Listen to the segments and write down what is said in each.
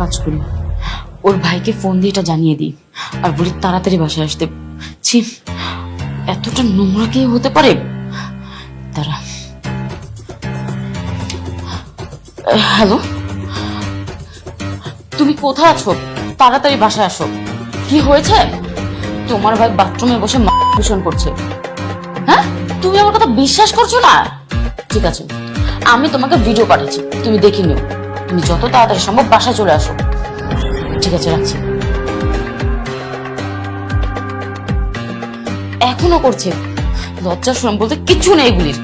কাজ করি। ওর ভাইকে ফোন দিয়ে এটা জানিয়ে দিই। আর বলি, তাড়াতাড়ি বাসায় আসতে। ছি, এতটা নোংরা কি হতে পারে? তারা হ্যালো? তুমি কোথায় আছো? তাড়াতাড়ি বাসায় আসো। কি হয়েছে? তোমার ভাই বাথরুমে বসে দূষণ করছে। হ্যাঁ? তুমি আমার কথা বিশ্বাস করছ না? ঠিক আছে, আমি তোমাকে ভিডিও পাঠাচ্ছি। তুমি দেখে নিও। তুমি যত তাড়াতাড়ি সম্ভব বাসায় চলে আসো। ঠিক আছে রাখছি। এখনও করছে। লজ্জা শরম বলতে কিচ্ছু নেই এগুলির।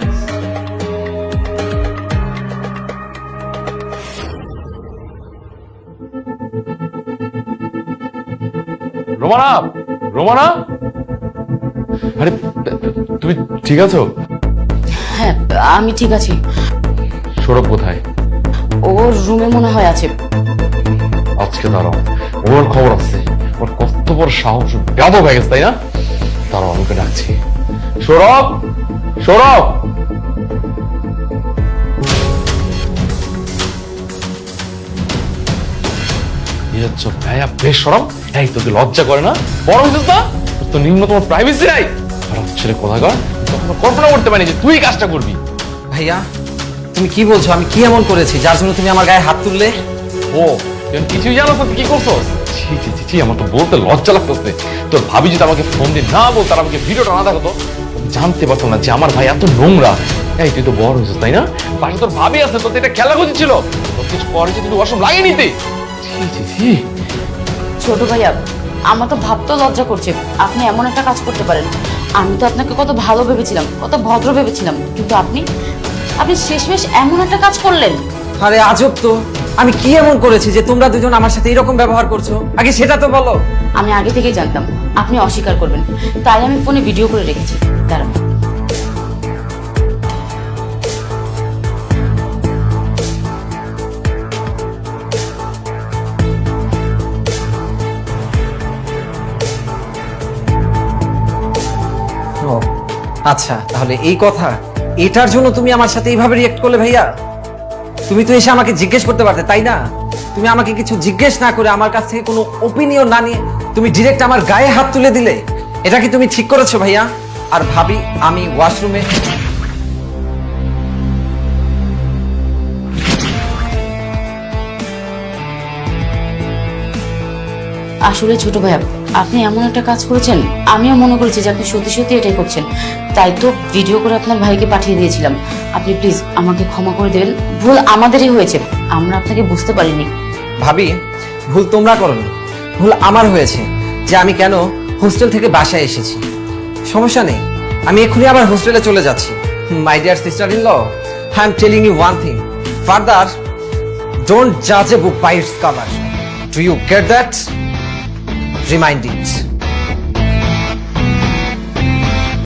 রোমানা রোমানা? আরে তুমি ঠিক আছো? হ্যাঁ আমি ঠিক আছি। সৌরভ কোথায়? ওর রুমে মনে হয় আছে। আজকে দাঁড়াও। ওর খবর আছে। ওর কত বড় সাহস ব্যাধ হয়ে গেছে তাই না? দাঁড়াও আমাকে ডাকছি। সৌরভ! সৌরভ! হচ্ছে? ভাইয়া বেশ সরম এই তোকে লজ্জা করে না? বড় হয়েছিস না? তো নিম্নতম প্রাইভেসি নাই। খারাপ ছেলে কোথায় কর কল্পনা করতে পারিনি যে তুই এই কাজটা করবি। ভাইয়া তুমি কি বলছো? আমি কি এমন করেছি? যার জন্য তুমি আমার গায়ে হাত তুললে? ও কিছুই জানো তো কি করছ ছি ছি ছি ছি আমার তো বলতে লজ্জা লাগতেছে। তোর ভাবি যদি আমাকে ফোন দিয়ে না বলতো আর আমাকে ভিডিওটা না দেখাতো জানতে পারতাম না যে আমার ভাই এত নোংরা। এই তুই তো বড় হয়েছিস তাই না? পাশে তোর ভাবি আছে তোর তো এটা খেলা খুঁজি ছিল। তোর কিছু পরে যদি ওয়াশরুম লাগিয়ে নিতে। ছি ছি ছি। ছোট ভাইয়া আমার তো ভাবতেও লজ্জা করছে। আপনি এমন একটা কাজ করতে পারেন। আমি তো আপনাকে কত ভালো ভেবেছিলাম কত ভদ্র ভেবেছিলাম। কিন্তু আপনি আপনি শেষমেশ এমন একটা কাজ করলেন। আরে আজব তো। আমি কি এমন করেছি যে তোমরা দুজন আমার সাথে এরকম ব্যবহার করছ? আগে সেটা তো বলো। আমি আগে থেকেই জানতাম আপনি অস্বীকার করবেন। তাই আমি ফোনে ভিডিও করে রেখেছি। দাঁড়ান আচ্ছা তাহলে এই কথা এটার জন্য তুমি আমার সাথে এইভাবে রিয়েক্ট করলে ভাইয়া? তুমি তো এসে আমাকে জিজ্ঞেস করতে পারতে, তাই না? তুমি আমাকে কিছু জিজ্ঞেস না করে আমার কাছ থেকে কোনো ওপিনিয়ন না নিয়ে তুমি ডিরেক্ট আমার গায়ে হাত তুলে দিলে। এটা কি তুমি ঠিক করেছ ভাইয়া? আর ভাবি, আমি ওয়াশরুমে আসলে ছোট ভাইয়া, আপনি এমন একটা কাজ করেছেন, আমিও মনে করেছি যে আপনি সত্যি সত্যি এটাই করছেন। তাই তো ভিডিও করে আপনার ভাইকে পাঠিয়ে দিয়েছিলাম। আপনি প্লিজ আমাকে ক্ষমা করে দেবেন। ভুল আমাদেরই হয়েছে। আমরা আপনাকে বুঝতে পারিনি। ভাবি, ভুল তোমরা করনি। ভুল আমার হয়েছে যে আমি কেন হোস্টেল থেকে বাসায় এসেছি। সমস্যা নেই, আমি এক্ষুনি আবার হোস্টেলে চলে যাচ্ছি। My dear sister in law I am telling you one thing further don't জাজ a book by its cover do you get that remind it